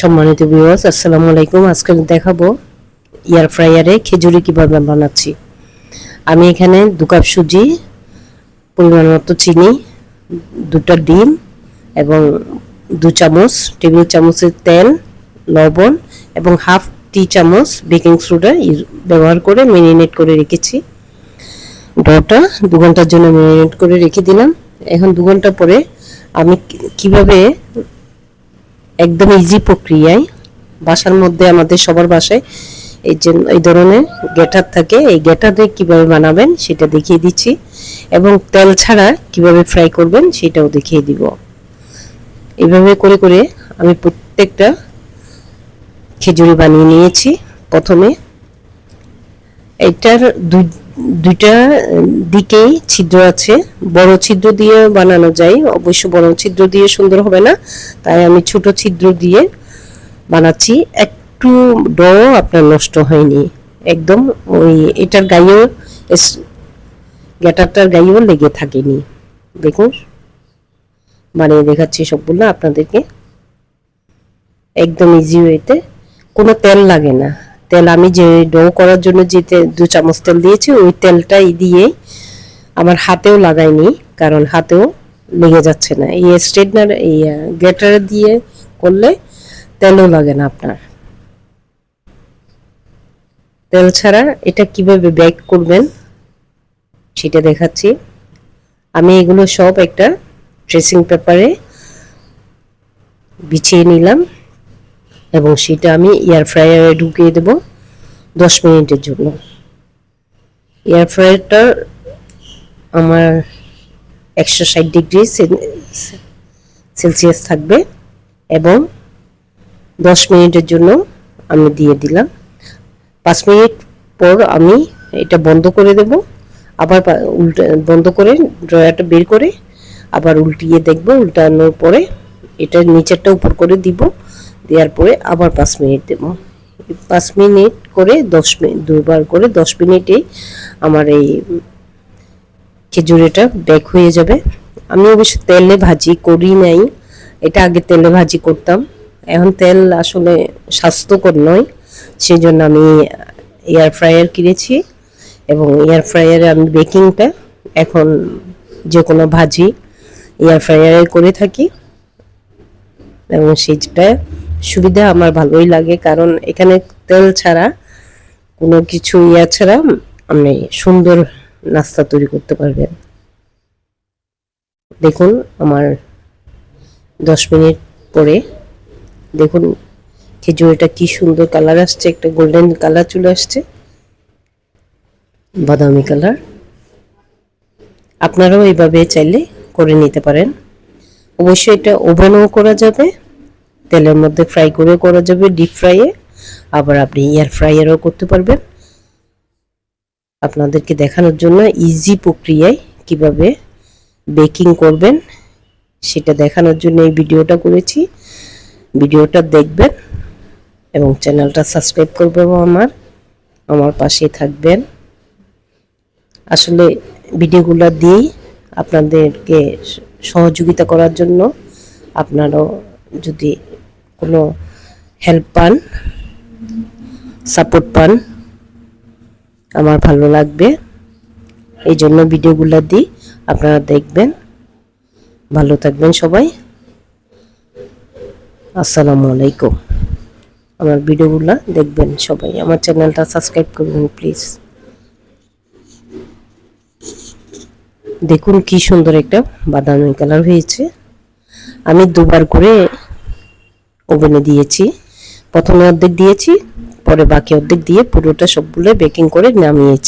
সম্মানিত ভিউয়ার্স আসসালামু আলাইকুম। আজকে দেখাবো এয়ার ফ্রায়ারে খেজুরি কীভাবে বানাচ্ছি। আমি এখানে দু কাপ সুজি, পরিমাণ মতো চিনি, দুটো ডিম এবং দু চামচ, টেবিল চামচের তেল, লবণ এবং হাফ টি চামচ বেকিং সোডা ব্যবহার করে মেরিনেট করে রেখেছি। ডটা দু ঘণ্টার জন্য মেরিনেট করে রেখে দিলাম। এখন দু ঘণ্টা পরে আমি কীভাবে একদম ইজি প্রক্রিয়ায়। বাসার মধ্যে আমাদের সবার বাসায় এই যে, এই ধরনের গেটার থাকে, এই গেটারে কীভাবে বানাবেন সেটা দেখিয়ে দিচ্ছি। এবং তেল ছাড়া কীভাবে ফ্রাই করবেন সেটাও দেখিয়ে দিব। এইভাবে করে করে আমি প্রত্যেকটা খেজুরি বানিয়ে নিয়েছি প্রথমে। এটার দুই দুইটা দিকেই ছিদ্র আছে। বড় ছিদ্র দিয়ে বানানো যায়। অবশ্য বড় ছিদ্র দিয়ে সুন্দর হবে না। তাই আমি ছোট ছিদ্র দিয়ে বানাচ্ছি। একটু ড আপনার নষ্ট হয়নি। একদম ওই এটার গায়েও গ্যাটারটার গায়েও লেগে থাকেনি। দেখুন। বানিয়ে দেখাচ্ছি সবগুলো আপনাদেরকে। একদম ইজি ওয়েতে কোনো তেল লাগে না। তেল আমি যে ডো করার জন্য যে দু চামচ তেল দিয়েছি, ওই তেলটাই দিয়ে আমার হাতেও লাগাইনি, কারণ হাতেও লেগে যাচ্ছে না। এই স্ট্রেটনার, এই গেটার দিয়ে করলে তেলও লাগে না আপনার। তেল ছাড়া এটা কীভাবে ব্যাক করবেন সেটা দেখাচ্ছি। আমি এগুলো সব একটা ড্রেসিং পেপারে বিছিয়ে নিলাম। এবং সেটা আমি এয়ার ফ্রায়ারে ঢুকিয়ে দেব দশ মিনিটের জন্য। এয়ার ফ্রায়ারটা আমার একশো ষাট ডিগ্রি সেলসিয়াস থাকবে এবং দশ মিনিটের জন্য আমি দিয়ে দিলাম। পাঁচ মিনিট পর আমি এটা বন্ধ করে দেব। আবার উল্টা, বন্ধ করে ড্রয়ারটা বের করে আবার উল্টিয়ে দেখব, উল্টানোর পরে এটা নিচেরটা উপর করে দিব। দেওয়ার পরে আবার পাঁচ মিনিট দেব। পাঁচ মিনিট করে দশ মিনিট দুবার করে দশ মিনিটেই আমার এই খেজুরিটা ব্যাক হয়ে যাবে। আমি অবশ্য তেলে ভাজি করি নাই, এটা আগে তেলে ভাজি করতাম। এখন তেল আসলে স্বাস্থ্যকর নয় সেই জন্য আমি এয়ার ফ্রায়ার কিনেছি এবং এয়ার ফ্রায়ারে আমি বেকিংটা এখন যে কোনো ভাজি এয়ার ফ্রায়ারে করে থাকি। এবং সেটা সুবিধা আমার ভালোই লাগে, কারণ এখানে তেল ছাড়া কোনো কিছু ইয়া ছাড়া আপনি সুন্দর নাস্তা তৈরি করতে পারবেন। দেখুন আমার দশ মিনিট পরে, দেখুন খেজুরিটা কি সুন্দর কালার আসছে, একটা গোল্ডেন কালার চলে আসছে, বাদামি কালার। আপনারাও এইভাবে চাইলে করে নিতে পারেন। অবশ্যই এটা ওভেনও করা যাবে। তেলের মধ্যে ফ্রাই করে করা যাবে ডিপ ফ্রাইয়ে আবার আপনি এয়ার ফ্রাইয়ারও করতে পারবেন। আপনাদেরকে দেখানোর জন্য ইজি প্রক্রিয়ায় কীভাবে বেকিং করবেন, সেটা দেখানোর জন্য এই ভিডিওটা করেছি। ভিডিওটা দেখবেন এবং চ্যানেলটা সাবস্ক্রাইব করবেন আমার আমার পাশে থাকবেন। আসলে ভিডিওগুলো দিয়েই আপনাদেরকে সহযোগিতা করার জন্য আপনারাও যদি কোনো হেল্প পান সাপোর্ট পান, আমার ভালো লাগবে। এই জন্য ভিডিওগুলো দিই, আপনারা দেখবেন। ভালো থাকবেন সবাই। আসসালামু আলাইকুম। আমার ভিডিওগুলো দেখবেন সবাই। আমার চ্যানেলটা সাবস্ক্রাইব করবেন প্লিজ দেখুন কি সুন্দর একটা বাদামি কালার হয়েছে। আমি দুবার করে ওভেনে দিয়েছি। প্রথমে অর্ধেক দিয়েছি পরে বাকি অর্ধেক দিয়ে পুরোটা সবগুলো বেকিং করে নামিয়েছি।